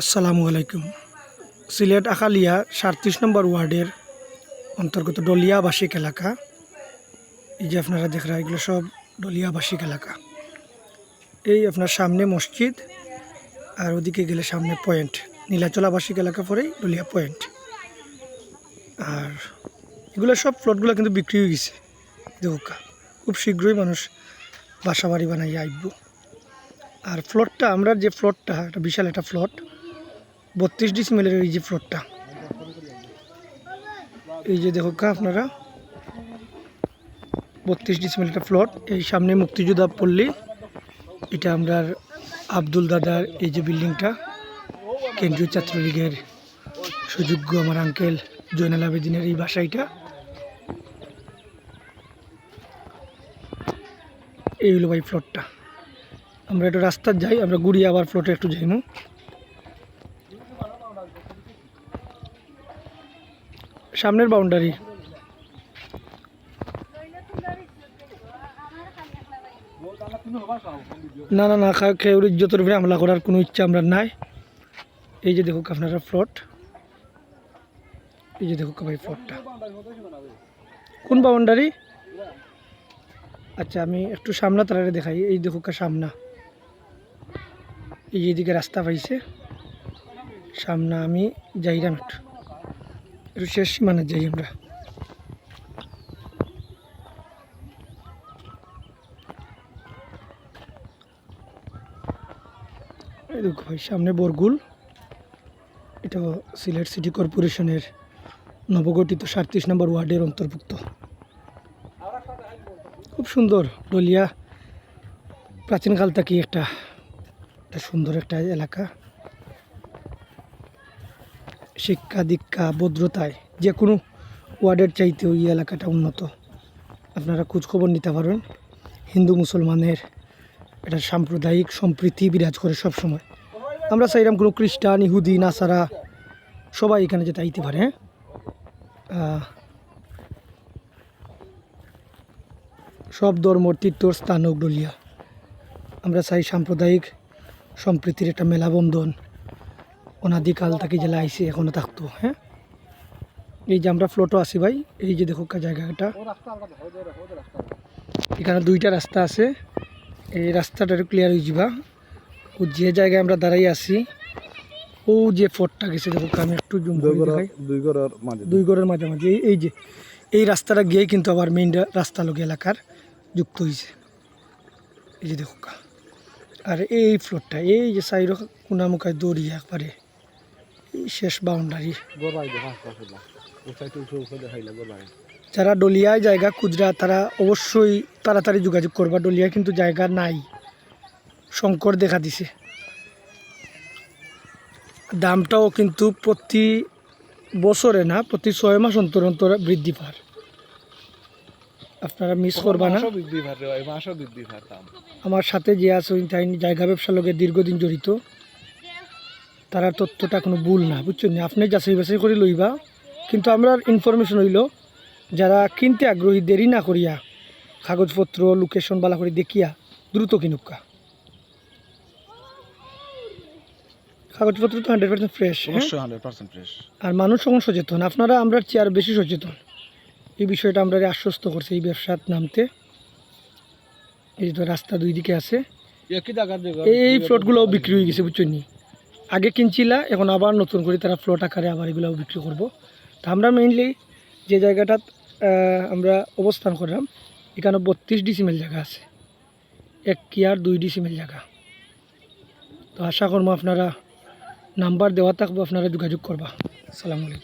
আসসালামু আলাইকুম। সিলেট আখালিয়া সাঁত্রিশ নম্বর ওয়ার্ডের অন্তর্গত ডলিয়া আবাসিক এলাকা। এই যে আপনারা দেখরা এগুলো সব ডলিয়া আবাসিক এলাকা। এই আপনার সামনে মসজিদ আর ওদিকে গেলে সামনে পয়েন্ট। নীলাচল আবাসিক এলাকা পরেই ডলিয়া পয়েন্ট। আর এগুলো সব প্লটগুলো কিন্তু বিক্রি হয়ে গেছে। দেখা, খুব শীঘ্রই মানুষ বাসা বাড়ি বানাই আইব। আর ফ্লটটা আমরা যে ফ্লটটা একটা বিশাল একটা ফ্লট বত্রিশ ডিসমেলের এই যে ফ্লটটা এই যে দেখো আপনারা, বত্রিশ ডিসমেল একটা ফ্লট এই সামনে মুক্তিযোদ্ধা পল্লী, এটা আমরা আব্দুল দাদার এই যে বিল্ডিংটা। কেন্দ্রীয় ছাত্রলীগের সুযোগ্য আমার আঙ্কেল জৈনাল আবেদিনের এই বাসাইটা। এই হলো ভাই ফ্লটটা আমরা একটু রাস্তার যাই, আমরা ঘুরিয়ে আবার ফ্লোটে একটু যাইমু। সামনের বাউন্ডারি না না না খেউর ইজ্জতের উপরে হামলা করার কোনো ইচ্ছা আমরা নাই। এই যে দেখুক আপনারা ফ্লট এই যে দেখুক ভাই ফ্লটটা কোন বাউন্ডারি আচ্ছা আমি একটু সামনা তারারে দেখাই। এই দেখুক সামনা। এই যে এদিকে রাস্তা পাইছে। সামনা আমি যাইরাম একটু। একটু শেষ সীমানা যাই আমরা। সামনে বরগুল। এটা সিলেট সিটি কর্পোরেশনের নবগঠিত সাতত্রিশ নম্বর ওয়ার্ডের অন্তর্ভুক্ত। খুব সুন্দর ডলিয়া। প্রাচীনকাল থেকে একটা সুন্দর একটা এলাকা। শিক্ষা, দীক্ষা, ভদ্রতায় যে কোনো ওয়ার্ডের চাইতে ওই এলাকাটা উন্নত। আপনারা খোঁজখবর নিতে পারবেন। হিন্দু, মুসলমানের একটা সাম্প্রদায়িক সম্প্রীতি বিরাজ করে সব সময় আমরা চাইলাম কোনো খ্রিস্টান, ইহুদি, নাসারা সবাই এখানে যেতে আইতে পারে হ্যাঁ? সব ধর্মর তীর্থর স্থান ডলিয়া। আমরা চাই সাম্প্রদায়িক সম্প্রীতির একটা মেলাবন্ধন অনাদিকাল থেকে জেলা আইসি এখনও থাকতো হ্যাঁ? এই যে আমরা ফ্লোটো আছি ভাই এই যে দেখো জায়গাটা। এখানে দুইটা রাস্তা আছে এই রাস্তাটা একটু ক্লিয়ার হয়ে যাবা। ও যে জায়গায় আমরা দাঁড়াই আছি ও যে ফোর্টটা গেছে দেখো আমি একটু জুম দুই ঘরের মাঝে। দুই ঘরের মাঝামাঝি এই- এই যে এই রাস্তাটা গিয়ে কিন্তু আবার মেইন রাস্তা লোক এলাকার যুক্ত হয়েছে এই যে দেখো কা। আর এই ফ্লোরটা এই যে সাইড কোনামুখায় দৌড়িয়ে একবারে। শেষ বাউন্ডারি। যারা ডলিয়ায় জায়গা খুচরা তারা অবশ্যই তাড়াতাড়ি যোগাযোগ করবা। ডলিয়ায় কিন্তু জায়গা নাই। সংকট দেখা দিছে। দামটাও কিন্তু প্রতি বছরে না প্রতি ছয় মাস অন্তর অন্তর বৃদ্ধি পার আপনারা মিস করবা না? আমার সাথে যে আছে তাই জায়গা ব্যবসার লোকের দীর্ঘদিন জড়িত। তারা তথ্যটা কোনো ভুল না বুঝছেন আপনি যাচাই বাছাই করে লইবা। কিন্তু আমরা ইনফরমেশন হইল যারা কিনতে আগ্রহী দেরি না করিয়া কাগজপত্র লোকেশন বালা করে দেখিয়া দ্রুত কিনুকা কাগজপত্র তো hundred percent fresh hundred percent fresh আর মানুষ এখন সচেতন। আপনারা আমরা চেয়ার বেশি সচেতন। এই বিষয়টা আমরা আশ্বস্ত করছি এই ব্যবসার নামতে। এই তো রাস্তা দুই দিকে আছে। এই ফ্লটগুলোও বিক্রি হয়ে গেছে বুঝছেন আগে কিনছিলা, এখন আবার নতুন করে তারা ফ্লোট আকারে আবার এগুলো বিক্রি করব। তা আমরা মেইনলি যে জায়গাটাত আমরা অবস্থান করলাম, এখানে বত্রিশ ডিসিমেল জায়গা আছে। এক কি আর দুই ডিসিমেল জায়গা। তো আশা করব আপনারা নাম্বার দেওয়া থাকব, আপনারা যোগাযোগ করবা। আলাইকুম।